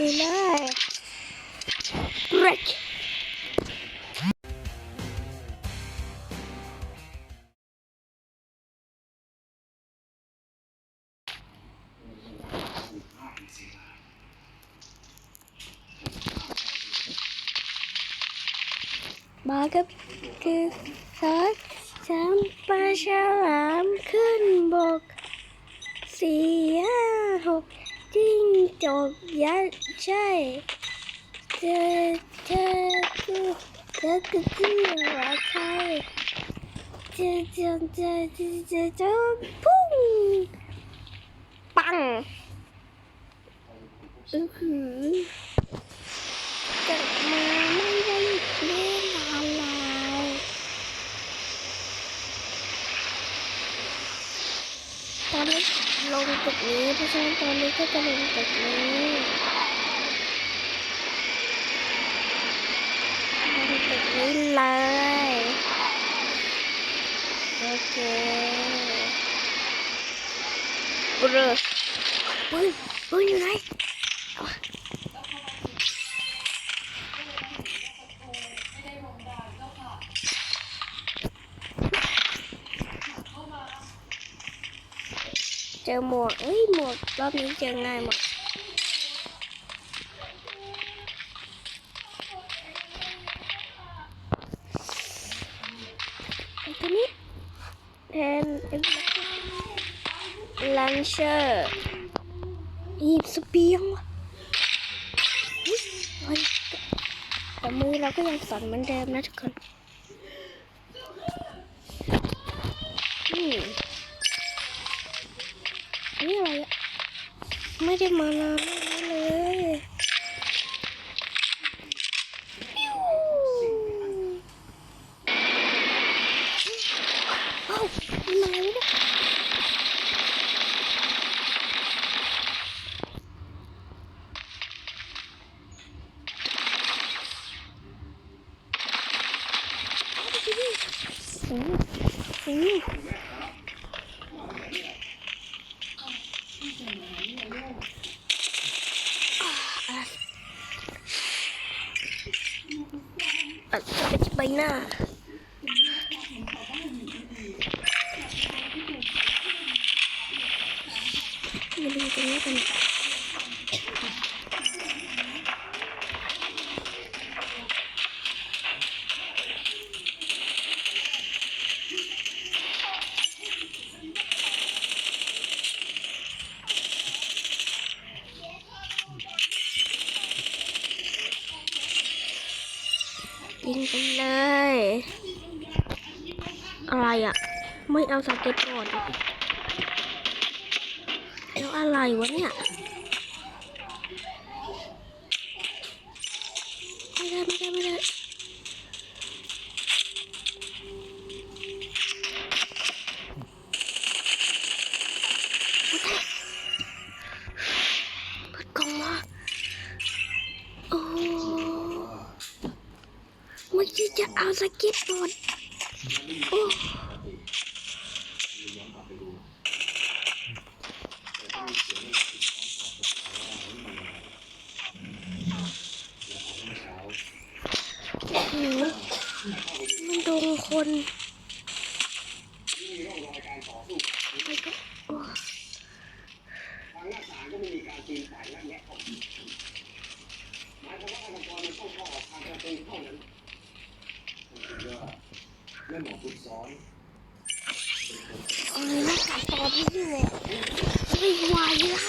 ลุยเลยเรกมากับคือสัตว์จำปลาฉลามขึ้นบกสี่ห้าหกจิ้งจกยัด ใช่เจอเจอคือเจอคือที่หัวใช่เจอเจอเจอเจอเจอเจอปุ้งปังอือหือเกิดมาไม่ได้เล่นอะไรตอนนี้ลงตึกนี้เพราะฉะนั้นตอนนี้ก็จะลงตึกนี้ลงตึก นี้เลย โอเคเบรอปืนปืนอยู่ไหนเจอหมวกเอ้ยหมวกรอบนี้เจอง่ายหมดไอ้ตัวนี้แทนลัน เชอร์หยิบสเปียงว่ะอุ๊ยเฮ้ยแต่มือเราก็ยังสั่นเหมือนเดิมนะทุกคนอืม นี่อะไรอะไม่ได้มานานเลยปิ้วเอ้ามันอะไรวะเนี่ยอืมอืม อะจะ เเอาสเก็ตบอร์ดแล้วอะไรวะเนี่ยไม่ได้ไม่ได้ไม่ได้ปิดกล้องวะอู้วเมื่อกี้จะเอาสเก็ตบอร์ดโอ้หือมันโด นคนไปก็โอ้เอ้ยหน้ากากปลอมนี่แหละไม่ไหวละ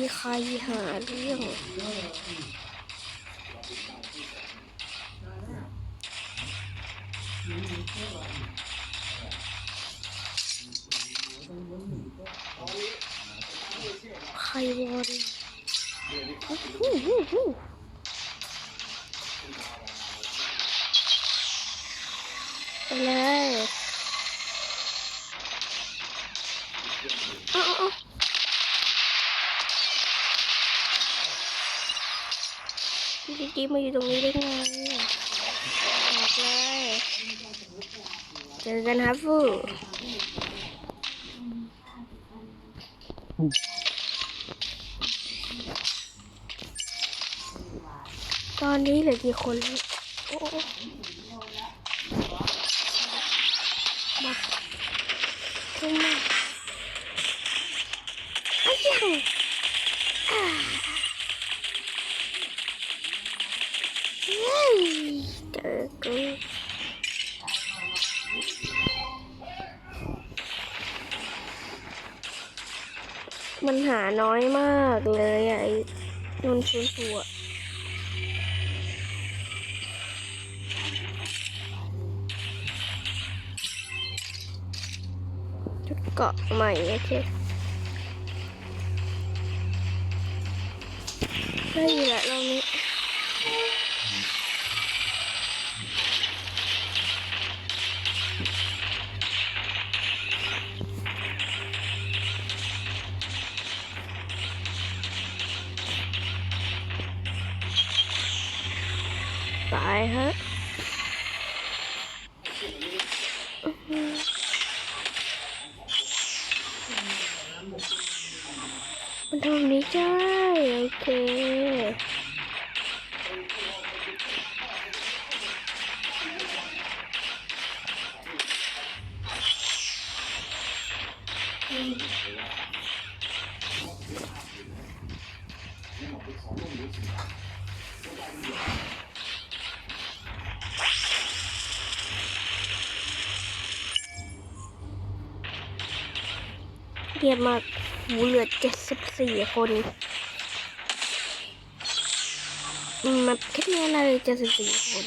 ีใครหาเรื่องใครวอน กมาอยู่ตรงนี้ได้ไงบอกเลยเจอกันครับฟูตอนนี้เหลือกี่คนแล้วโอ้โอ้มาขึ้นมาอ้ยัง น้อยมากเลยอะไอ้นนฟูฟูอะจุดเกาะใหม่โอเคได้อยู่แล้วเรานี้ เรียบมากหูเหลือเจ็ดสิบสี่คนอืมมันแค่นี้นะเลยเจ็ดสิบสี่คน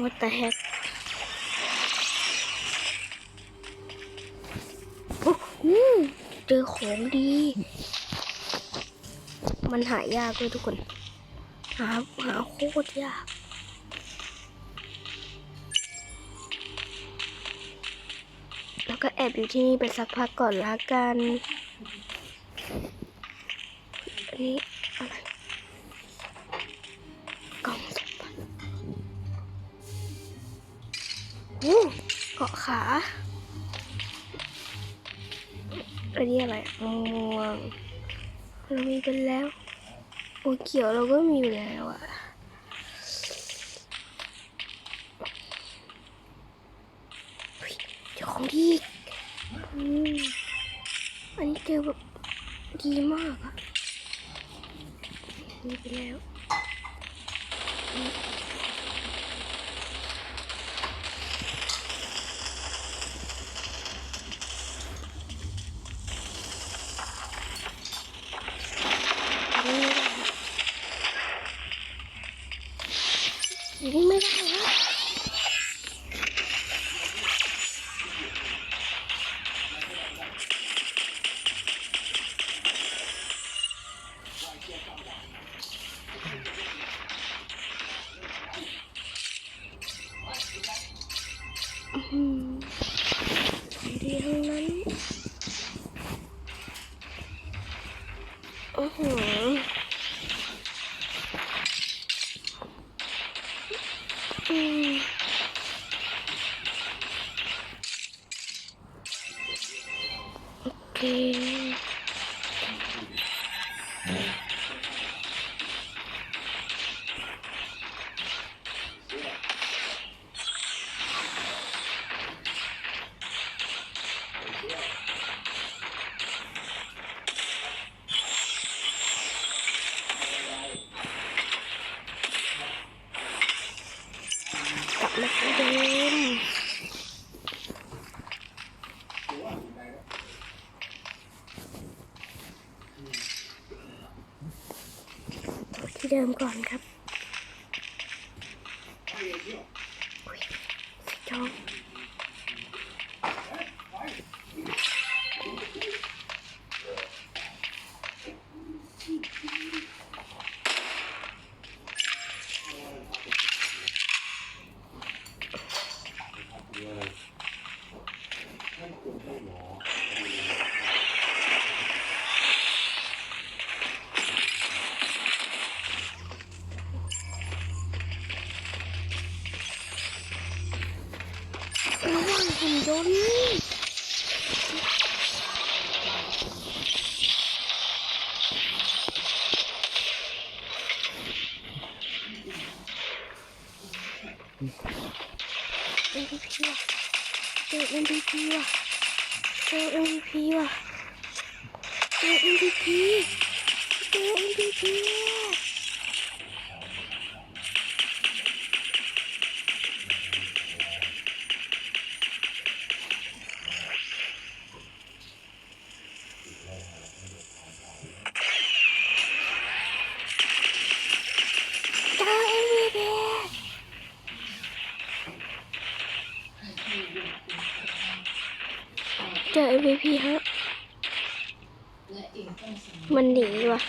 ว่าแต่แฮกโอ้โหเจอของดี มันหายากด้วยทุกคน หาหาโคตรยาก ก็แอบอยู่ที่นี่ไปสักพักก่อนละกันอันนี้อะไรกล่องสมบัติโอ้เกาะขาอันนี้อะไรอะม่วงเรามีกันแล้วโอเขียวเราก็มีอยู่แล้วอะ อืม เดิมก่อนครับอุ๊ยสีทอง ระวังหุ่นยนต์เอ็มพีว่ะ เจอเอ็มพีว่ะเจอเอ็มพีว่ะเจอเอ็มพีเจอเเจอ MVP ฮะ มันหนีว่ะ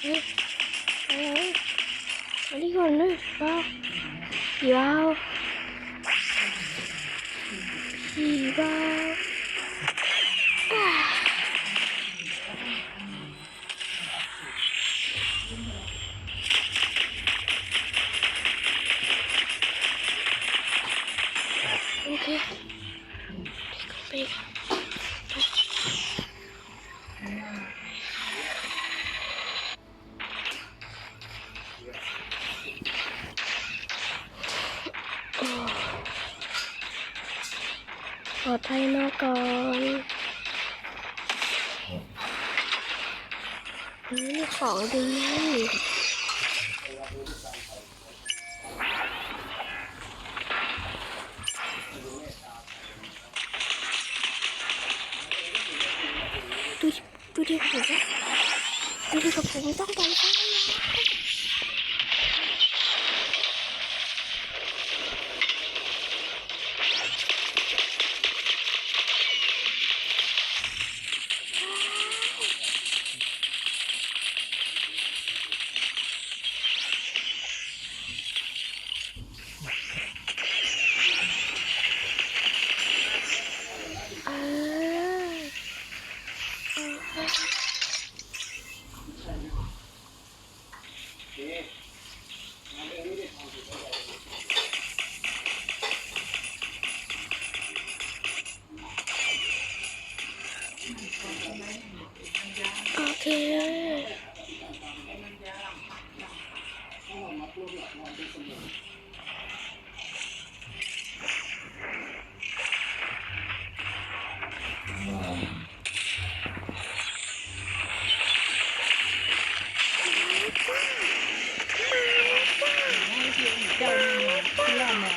เฮ้ยอะไนี่ขอ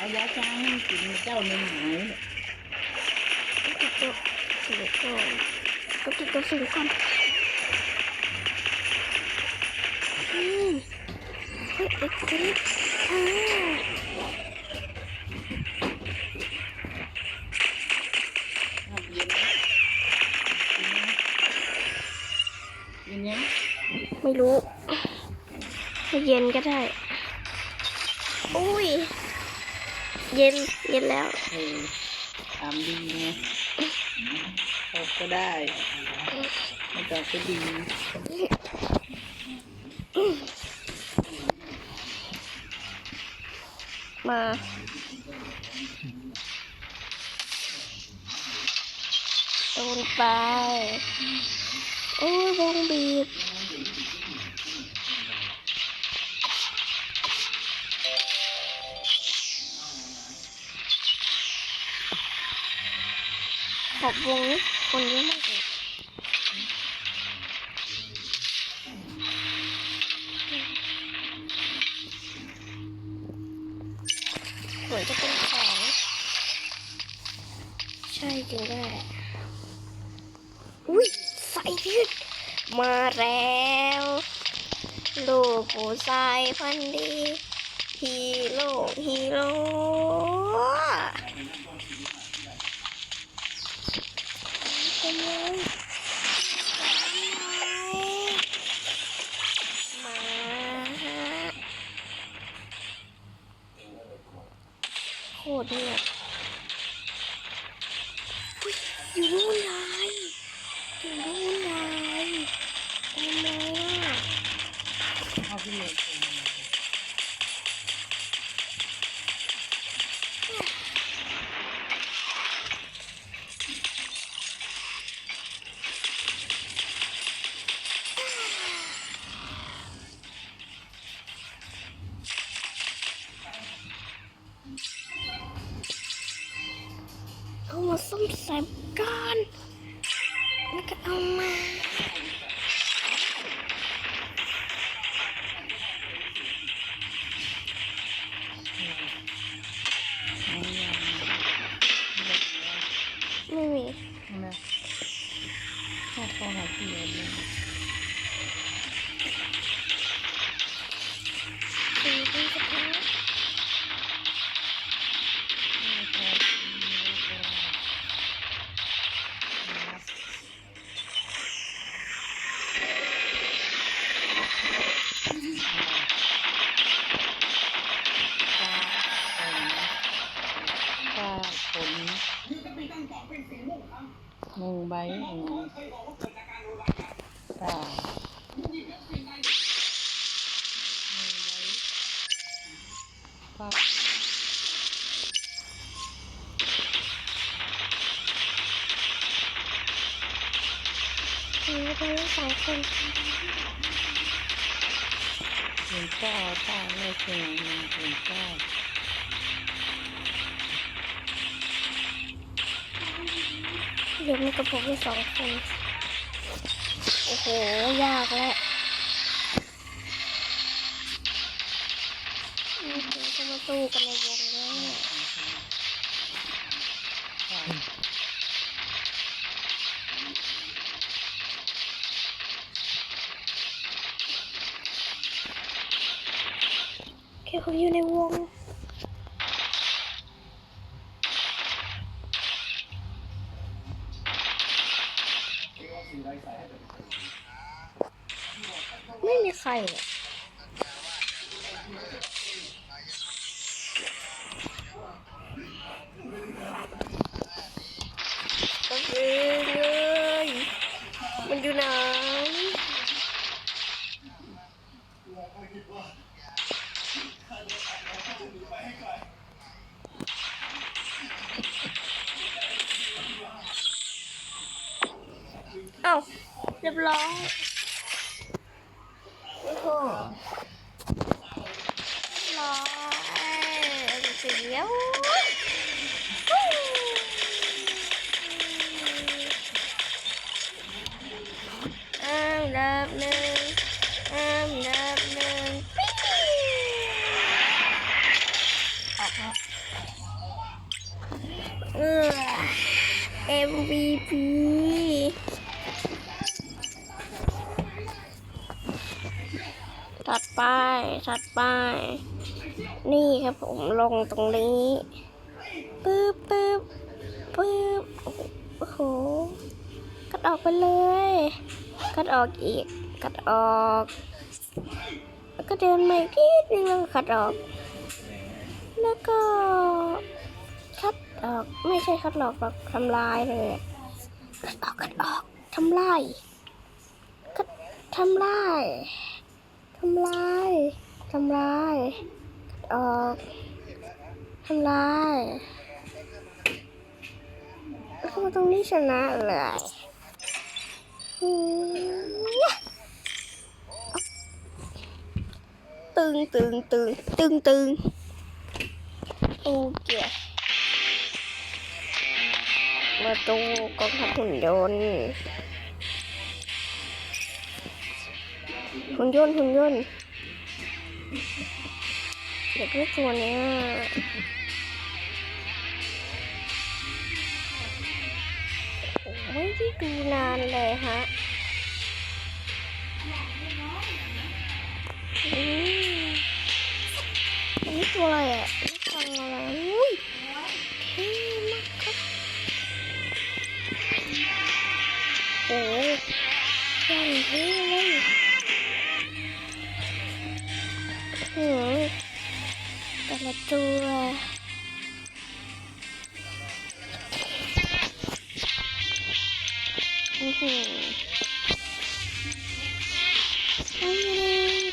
เอายาช้างให้กินเจ้านี่หายเนี่ยติดตัวสูงก่อนก็ตัวสูงก่อนอืมเฮ้ยเอ็กซ์ตรีอ่าไม่รู้ไม่เย็นก็ได้ อุ้ย เย็นเย็นแล้วเออทำดีไงตกก็ได้ไม่ตกก็ดีมาตรงนไป โอ้ยวงบีบ วงนี้คนเยอะมากเลยเหมือนจะเป็นของ ใช่จริงด้วยอุ้ยสายยืดมาแล้วลูกผู้ชายพันธุ์ดีฮีโร่ฮีโร่เป็นเลยมา โคตรเนี่ย ส้ ข้าเลขหนึ่งหนึ่งถึงเก้าเดี๋ยวมีกระผมที่สองคนโอ้โห ยากแล้วนี่คือจะมาสู้กัน ไม่มีใครเลยก็คือเลยมันอยู่ไหนเอ้าเรียบร้อย rồi xỉu I love me I love me MVP ถัดไป นี่ครับผมลงตรงนี้ปึ๊บปึ๊บปึ๊บโอ้โหกัดออกไปเลย กัดออกอีก กัดออก แล้วก็เดินมาอีกนิดนึงแล้วก็คัดออก แล้วก็คัดออกไม่ใช่คัดออกหรอกทำลายเลยคัดออกคัดออกทำลายคัดทำลายทำลาย ทำลายออกทำลายเขามาตรงนี้ชนะเลยตึงตึงตึงตึงตึงโอเคมาดูกองทัพหุ่นยนต์หุ่นยนต์หุ่นยนต์ เด็กไม่ตัวเนี้ยไม่ได้ดูนานเลยฮะอืมอันนี้ตัวอะไรอะ ตัวอือหือ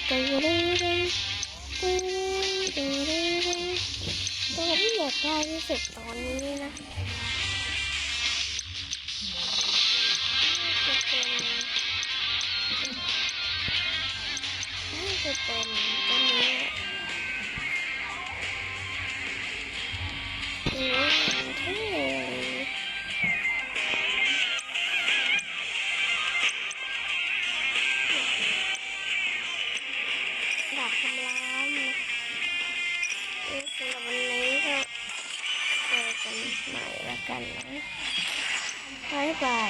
ตัวที่อยากได้ที่สุดตอนนี้นะจะเป็นจะเป็นตัวนี้ กันนะบายบาย